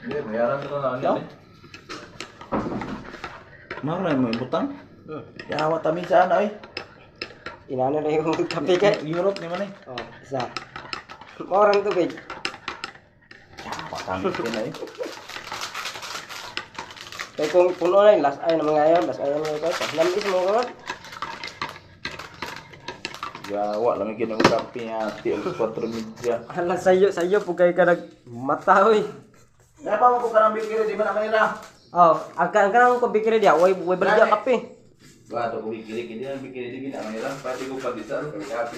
Bayaran ko na Ikaw? ano eh. Maro na mo ibutang. Hmm. Yawa tami sa ana oy. Inano na yung kape kay. Europe ni man eh. Oh, isa. Orang tubig. Yawa tami kina eh. Kaya kung puno na yung last ay na mga ayon, last ay na mga ito. Lamis mo karon. Yawa lang kina mo kape nga ti og 4 media. Hala sayo, sayo po kayo ka nagmata oy. Apa aku ko pikir di mana manila? Oh, akan akan aku pikir dia, woi woi berjak kape. Ba to pikir gini, pikir di mana manila, Pasti aku pagisar, kape.